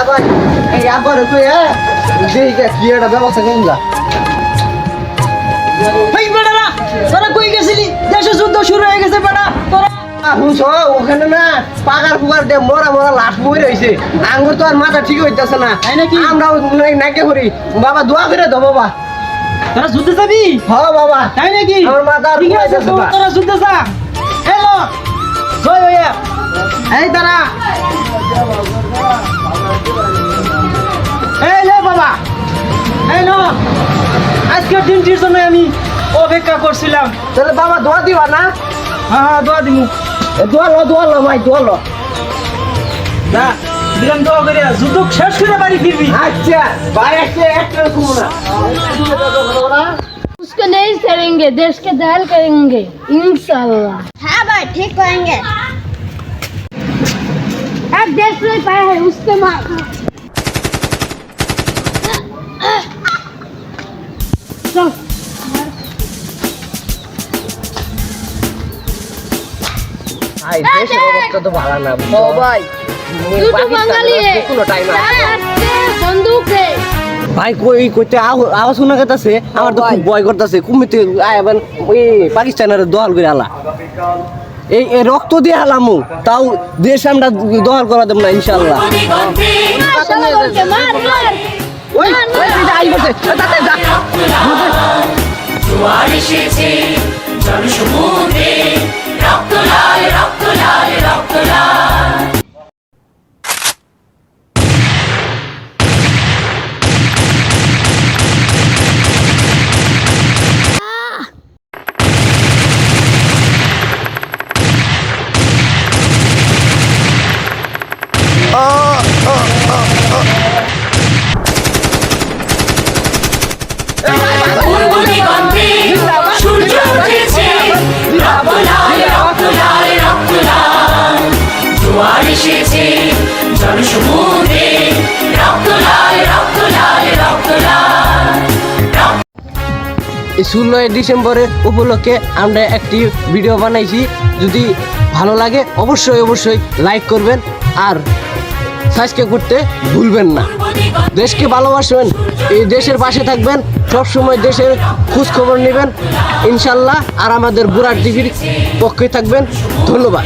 আবার এই আবার তুই দেখি কি একটা ব্যবস্থা কেন যা এই বেটারা তোরা কই গেছিলি? দেশে যুদ্ধ শুরু হয়ে গেছে বেটা তোরা শুনছো ওখানে না পাকার ফুকার দিয়ে মরা মরা লাশ বই রয়েছে আঙ্গুর তো আর মাথা ঠিক হইতেছে না। তাই নাকি? আমরা নাকে করি। বাবা দোয়া করে দাও বাবা। তোরা যুদ্ধে যাবি? হ্যাঁ বাবা। তাই নাকি? আমার মাথা ঠিক আছে। তোরা যুদ্ধে যা। হ্যালো জয় হইয়া। এই তারা দিনটির জন্য আমি অপেক্ষা করছিলাম তাহলে বাবা দোয়া দিবা না হ্যাঁ হ্যাঁ দোয়া দিমু এ দোয়া লো দোয়া লো ভাই দোয়া লো না দিলাম দোয়া করে যুদ্ধ শেষ করে বাড়ি ফিরবি আচ্ছা ভাই একটা একটা ঘুমো না उसको नहीं करेंगे देश के दहल करेंगे इंशाल्लाह हाँ भाई ठीक करेंगे एक देश में पाया है उसके मार ভাই দেশের অবস্থা তো ভালো না ও ভাই কোনো টাইম বন্দুক রে ভাই কই কইতে আওয়াজ শোনা গেতাছে? আমার তো খুব ভয় করতেছে। কুমিতে আয়াবেন ওই পাকিস্তানের দহল করে আলা এই রক্ত দিয়ে হালামু তাও দেশ আমরা দহল করা দেব না ইনশাল্লাহ জনসমুদ্রে। রক্ত লাল রক্ত লাল রক্ত লাল। এসেছে। রক্ত লাল রক্ত লাল রক্ত লাল। ষোলোই ডিসেম্বরের উপলক্ষে আমরা একটি ভিডিও বানাইছি। যদি ভালো লাগে, অবশ্যই অবশ্যই লাইক করবেন আর সাবস্ক্রাইব করতে ভুলবেন না। দেশকে ভালোবাসবেন, এই দেশের পাশে থাকবেন সব সময় দেশের খোঁজ খবর নেবেন। ইনশাল্লাহ আর আমাদের বুড়ার টিভির পক্ষে থাকবেন। ধন্যবাদ।